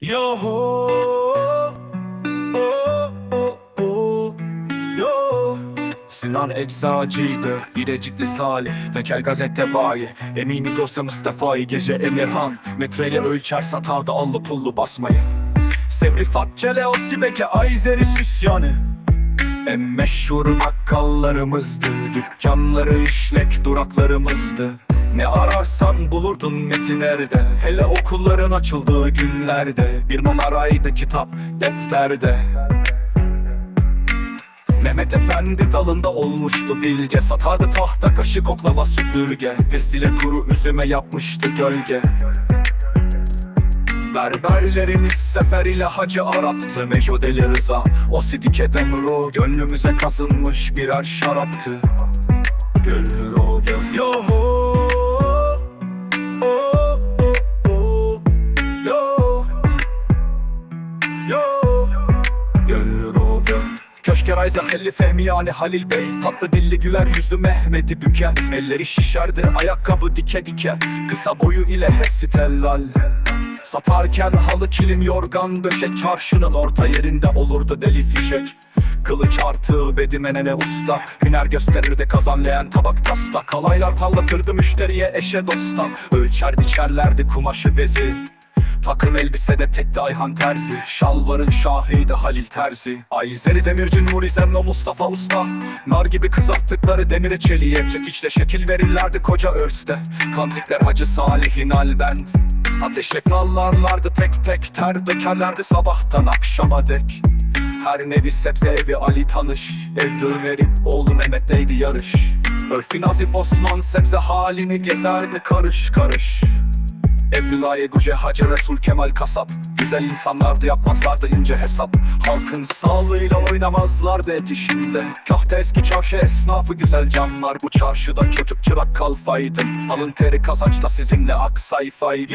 Yo ho. Sinan Eczacı'ydı, Birecikli Salih Tekel gazete bayi, eminim dosya Mustafa'yı Gece Emirhan, metreyle ölçer satardı allı pullu basmayı. Sevri Fatçele Osibeke Ayzeri Süsyanı. En meşhur bakkallarımızdı Dükkanları işlek duraklarımızdı Ne ararsan bulurdun metinlerde Hele okulların açıldığı günlerde. Bir numaraydı kitap defterde. Mehmet Efendi dalında olmuştu bilge. Satardı tahta kaşık oklava süpürge. Vesile kuru üzüme yapmıştı gölge. Berberlerin iç sefer ile Hacı Arap'tı. Mecodeli Rıza O sidike demru. Gönlümüze kazınmış birer şaraptı. Gönül o gönül Yo Köşke Rayza Halil Fehmi yani Halil Bey. Tatlı dilli güler yüzlü Mehmet'i büken. Elleri şişerdi ayakkabı dike dike. Kısa boyu ile hepsi tellal. Satarken halı kilim yorgan döşek Çarşının orta yerinde olurdu deli fişek. Kılıç artığı bedimenene usta. Hüner gösterirdi kazan leğen tabak tasta. Kalaylar parlatırdı müşteriye eşe dosta. Ölçer biçerlerdi kumaşı bezi Takım elbisede tekti Ayhan Terzi. Şalvarın şahıydı Halil Terzi. Ayzeri Demirci Nuri Zemlo Mustafa Usta. Nar gibi kızarttıkları demire çeliğe Çekiçle şekil verirlerdi koca örste Kantikler Hacı Salih'in albent Ateşle nallarlardı tek tek Ter dökerlerdi sabahtan akşama dek. Her nevi sebze evi Ali tanış. Evli Ömer'in oğlu Mehmet'teydi yarış. Örfü Nazif Osman sebze halini gezerdi karış karış Evlilaye Guce Hacı Resul Kemal Kasap. Güzel insanlardı yapmazlardı ince hesap. Halkın sağlığıyla oynamazlardı et işinde Kahte eski çarşı esnafı güzel canlar. Bu çarşıda çocuk çırak kalfaydı. Alın teri kazançta sizinle ak sayfaydı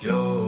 yo.